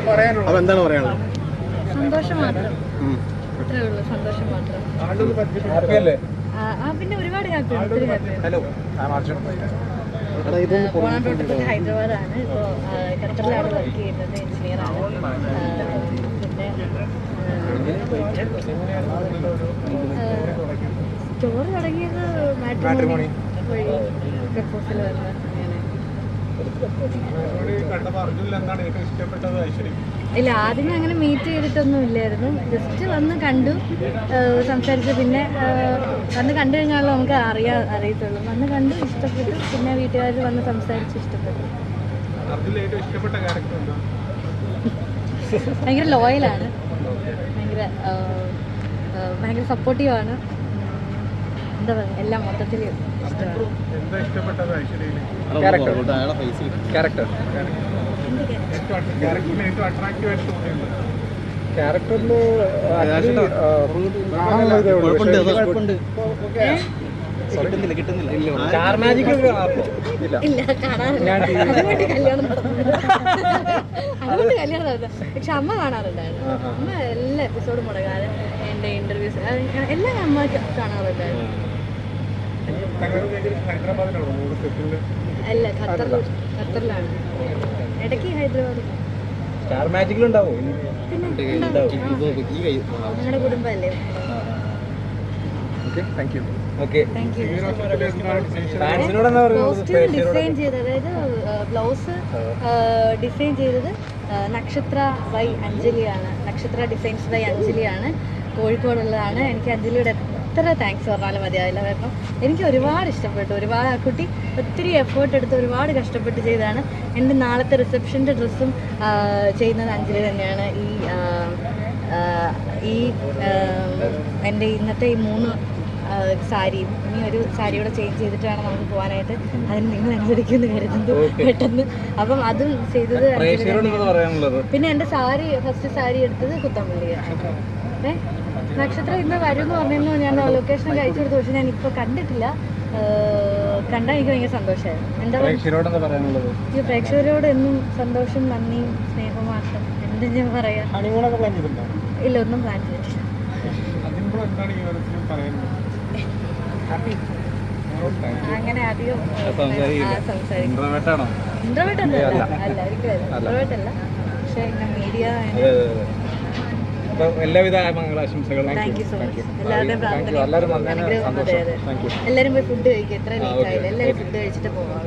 അപ്പൊ എന്താണ് പറയാനുള്ളത്? സന്തോഷം മാത്രം. അത്രേ ഉള്ളൂ സന്തോഷം മാത്രം. ആ, പിന്നെ ഒരുപാട് ഹാപ്പി ഒത്തിരി ഹാപ്പി ഹലോ എടാ ഇതൊന്ന് പോണാൻ പ്രൊട്ടക്ട് ഹൈദരാബാദാണ്. ഇപ്പോൾ ഖത്തറിലാണ് വർക്ക് ചെയ്യുന്നത് എഞ്ചിനീയറാണ് പിന്നെ സ്റ്റോർ തുടങ്ങിയത് മാട്രിമോണി. വഴി പ്രപ്പോസൽ വന്ന് ഇല്ല ആദ്യമേ അങ്ങനെ മീറ്റ് ചെയ്തിട്ടൊന്നും ഇല്ലായിരുന്നു. ജസ്റ്റ് വന്ന് കണ്ടു. സംസാരിച്ചു പിന്നെ വന്ന് കണ്ടു കഴിഞ്ഞാലും നമുക്ക് അറിയാ അറിയത്തുള്ളൂ. വന്ന് കണ്ടു ഇഷ്ടപ്പെട്ടു. പിന്നെ വീട്ടുകാർ വന്ന് സംസാരിച്ചു ഇഷ്ടപ്പെട്ടു. ഭയങ്കര ലോയലാണ് ഭയങ്കര ഭയങ്കര സപ്പോർട്ടീവ് ഭയങ്കര സപ്പോർട്ടീവാണ് എന്താ പറയുക എല്ലാം മൊത്തത്തിൽ എന്താ ഇഷ്ടപ്പെട്ടത് ഐശ്വര്യയിൽ ക്യാരക്ടർ ക്യാരക്ടറിൽ കിട്ടുന്നില്ല കിട്ടുന്നില്ല. മാജിക് ഇല്ല. അതുകൊണ്ട് കല്യാണം പക്ഷെ അമ്മ കാണാറുണ്ടായിരുന്നു. അമ്മ എല്ലാ എപ്പിസോഡും മുടങ്ങാതെ എന്റെ ഇന്റർവ്യൂസ് എല്ലാം അമ്മ കാണാറുണ്ടായിരുന്നു. അല്ല ഖത്തറിൽ ഖത്തറിലാണ്. ഇടയ്ക്ക് ഹൈദരാബാദ്. സ്റ്റാർ മാജിക്കിലുണ്ടാവോ ഞങ്ങളുടെ കുടുംബമല്ലേ? ഡിസൈൻ ചെയ്തത്. അതായത് ബ്ലൗസ് ഡിസൈൻ ചെയ്തത് നക്ഷത്ര ബൈ അഞ്ജലിയാണ്. നക്ഷത്ര ഡിസൈൻസ് ബൈ അഞ്ജലിയാണ്. കോഴിക്കോടുള്ളതാണ്. എനിക്ക് അഞ്ജലിയുടെ എത്ര താങ്ക്സ് പറഞ്ഞാലും മതിയാവില്ല കാരണം എനിക്ക് ഒരുപാട് ഇഷ്ടപ്പെട്ടു. ഒരുപാട് ആ കുട്ടി ഒത്തിരി എഫേർട്ട് എടുത്ത് ഒരുപാട് കഷ്ടപ്പെട്ട് ചെയ്താണ് എന്റെ നാളത്തെ റിസപ്ഷന്റെ ഡ്രസ്സും ചെയ്യുന്നത് അഞ്ജലി തന്നെയാണ്. ഈ ഈ എന്റെ ഇന്നത്തെ ഈ മൂന്ന് സാരി സാരിയും ഇനി ഒരു സാരി കൂടെ ചേഞ്ച് ചെയ്തിട്ടാണ് നമുക്ക് പോകാനായിട്ട്. അതിന് നിങ്ങൾ അനുസരിക്കുമെന്ന് കരുതുന്നു പെട്ടെന്ന്. അപ്പം അതും ചെയ്തത്. പിന്നെ എന്റെ സാരി ഫസ്റ്റ് സാരി എടുത്തത് കുത്തമ്പള്ളിയാണ്. നക്ഷത്രം ഇന്ന് വരും എന്ന് പറഞ്ഞിരുന്നു. ഞാൻ ലൊക്കേഷൻ അയച്ചു കൊടുത്തു പക്ഷെ ഞാൻ ഇപ്പോൾ കണ്ടിട്ടില്ല. കണ്ടാൽ എനിക്ക് ഭയങ്കര സന്തോഷമായിരുന്നു. എന്താ പറയുക? ഈ പ്രേക്ഷകരോട് എന്നും സന്തോഷം നന്ദിയും മാത്രം എന്താ ഞാൻ പറയാ. ഇല്ല ഒന്നും പ്ലാൻ ചെയ്തിട്ടില്ല. അങ്ങനെ അധികം അല്ല. ഒരിക്കലും അല്ല പക്ഷേ മീഡിയ അതെ അതെ അതെ അപ്പൊ എല്ലാവിധ മംഗളാശംസകളും. എല്ലാവരും വന്നതിന് സന്തോഷം. അതെ എല്ലാവരും പോയി ഫുഡ് കഴിക്കും. എത്ര ലേറ്റ്. ആയില്ല എല്ലാവരും ഫുഡ് കഴിച്ചിട്ട് പോകാം